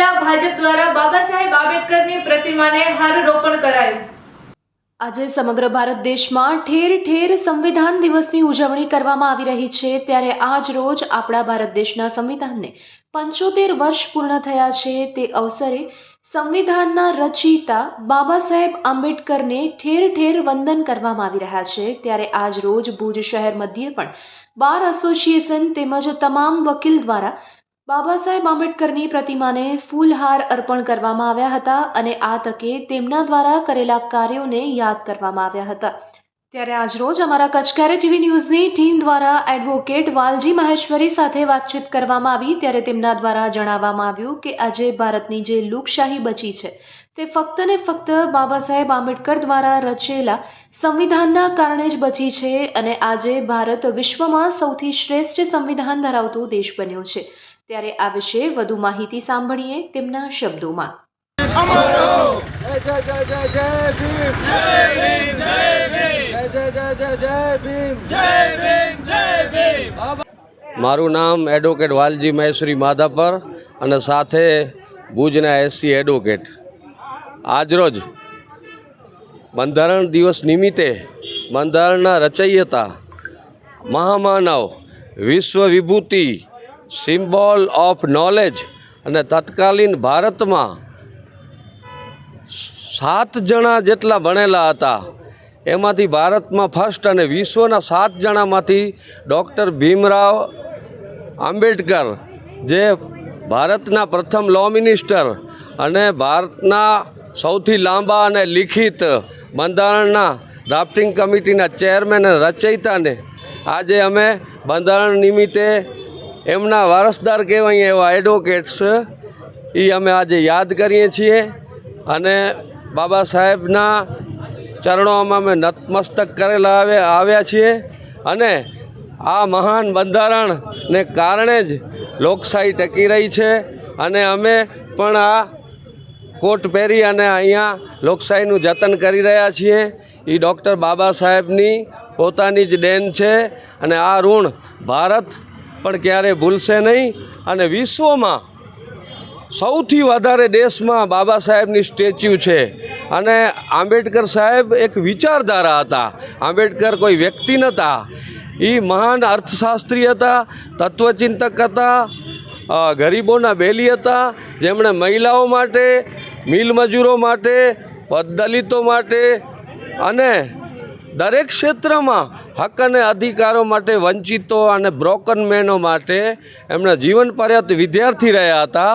જિલ્લા ભાજપ દ્વારા બાબા સાહેબ આંબેડકરની પ્રતિમાને હારરોપણ કરાયું. આજે સમગ્ર ભારત દેશમાં ઠેર ઠેર સંવિધાન દિવસની ઉજવણી કરવામાં આવી રહી છે. ત્યારે આજ રોજ આપણા ભારત દેશના સંવિધાનને પંચોતેર વર્ષ પૂર્ણ થયા છે. તે અવસરે સંવિધાનના રચયિતા બાબા સાહેબ આંબેડકરને ઠેર ઠેર વંદન કરવામાં આવી રહ્યા છે. ત્યારે આજ રોજ ભુજ શહેર મધ્યે પણ બાર એસોસિએશન તેમજ તમામ વકીલ દ્વારા બાબા સાહેબ આંબેડકરની પ્રતિમાને ફૂલહાર અર્પણ કરવામાં આવ્યા હતા અને આ તકે તેમના દ્વારા કરેલા કાર્યોને યાદ કરવામાં આવ્યા હતા. ત્યારે આજરોજ અમારા કચકારે ટીવી ન્યૂઝની ટીમ દ્વારા એડવોકેટ વાલજી મહેશ્વરી સાથે વાતચીત કરવામાં આવી, ત્યારે તેમના દ્વારા જણાવવામાં આવ્યું કે આજે ભારતની જે લોકશાહી બચી છે તે ફક્ત ને ફક્ત બાબા સાહેબ આંબેડકર દ્વારા રચેલા સંવિધાનના કારણે જ બચી છે અને આજે ભારત વિશ્વમાં સૌથી શ્રેષ્ઠ સંવિધાન ધરાવતો દેશ બન્યો છે. ત્યારે આ વિશે વધુ માહિતી સાંભળીએ તેમના શબ્દોમાં. જય જય જય જય જય ભીમ! જય ભીમ જય ભીમ! જય જય જય જય જય ભીમ! મારું નામ એડવોકેટ વાલજી મહેશ્વરી માધાપર અને સાથે ભુજના એસસી એડવોકેટ. આજરોજ બંધારણ દિવસ નિમિત્તે બંધારણના રચયિતા મહામાનવ વિશ્વ વિભૂતિ સિમ્બોલ ઓફ નોલેજ અને તત્કાલીન ભારતમાં સાત જણા જેટલા ભણેલા હતા. એમાંથી ભારતમાં ફર્સ્ટ અને વિશ્વના સાત જણામાંથી ડૉક્ટર ભીમરાવ આંબેડકર, જે ભારતના પ્રથમ લો મિનિસ્ટર અને ભારતના સૌથી લાંબા અને લિખિત બંધારણના ડ્રાફ્ટિંગ કમિટીના ચેરમેન અને રચયિતાને આજે અમે બંધારણ નિમિત્તે એમના વારસદાર કહેવાય એવા એડવોકેટ્સ એ અમે આજે યાદ કરીએ છીએ અને બાબા સાહેબના ચરણોમાં અમે નતમસ્તક કરેલા આવે, આવ્યા છીએ અને આ મહાન બંધારણને કારણે જ લોકશાહી ટકી રહી છે અને અમે પણ આ કોટ પહેરી અને અહીંયા લોકશાહીનું જતન કરી રહ્યા છીએ. એ ડૉક્ટર બાબા સાહેબની પોતાની જ દેન છે અને આ ઋણ ભારત પણ ક્યારે ભૂલશે નહીં અને વિશ્વમાં સૌથી વધારે દેશમાં બાબા સાહેબની સ્ટેચ્યુ છે. અને આંબેડકર સાહેબ એક વિચારધારા હતા. આંબેડકર કોઈ વ્યક્તિ નહોતા. એ મહાન અર્થશાસ્ત્રી હતા, તત્વચિંતક હતા ગરીબોના બેલી હતા. જેમણે મહિલાઓ માટે મિલ મજૂરો માટે દલિતો માટે અને દરેક ક્ષેત્રમાં હક અને અધિકારો માટે વંચિતો અને બ્રોકન મેનો માટે એમના જીવન પર્યાપ્ત વિદ્યાર્થી રહ્યા હતા.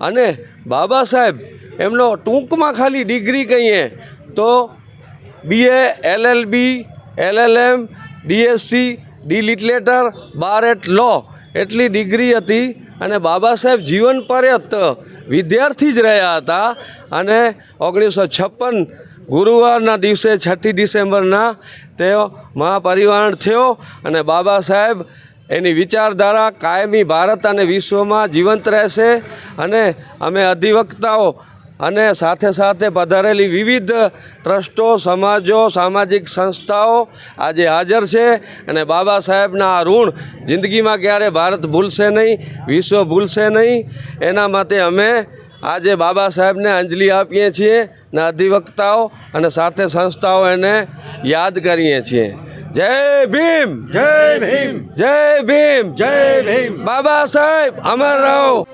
અને બાબા સાહેબ, એમનો ટૂંકમાં ખાલી ડિગ્રી કહીએ તો BA LLB LLM DSc D લિટલેટર bar at law એટલી ડિગ્રી હતી અને બાબા સાહેબ જીવન પર્યંત વિદ્યાર્થી જ રહ્યા હતા. અને ઓગણીસો છપ્પન ગુરુવારના દિવસે છઠ્ઠી ડિસેમ્બરના તેઓ મહાપરિવારણ થયો અને બાબા સાહેબ એની વિચારધારા કાયમી ભારત અને વિશ્વમાં જીવંત રહેશે. અને અમે અધિવક્તાઓ અને સાથે સાથે પધારેલી વિવિધ ટ્રસ્ટો સમાજો સામાજિક સંસ્થાઓ આજે હાજર છે અને બાબા સાહેબના આ ઋણ જિંદગીમાં ક્યારે ભારત ભૂલશે નહીં વિશ્વ ભૂલશે નહીં એના માટે અમે આજે બાબા સાહેબને અંજલિ આપીએ છીએ ને અધિવક્તાઓ અને સાથે સંસ્થાઓ એને યાદ કરીએ છીએ. જય ભીમ! જય ભીમ! જય ભીમ! જય ભીમ! બાબા સાહેબ અમર રહો.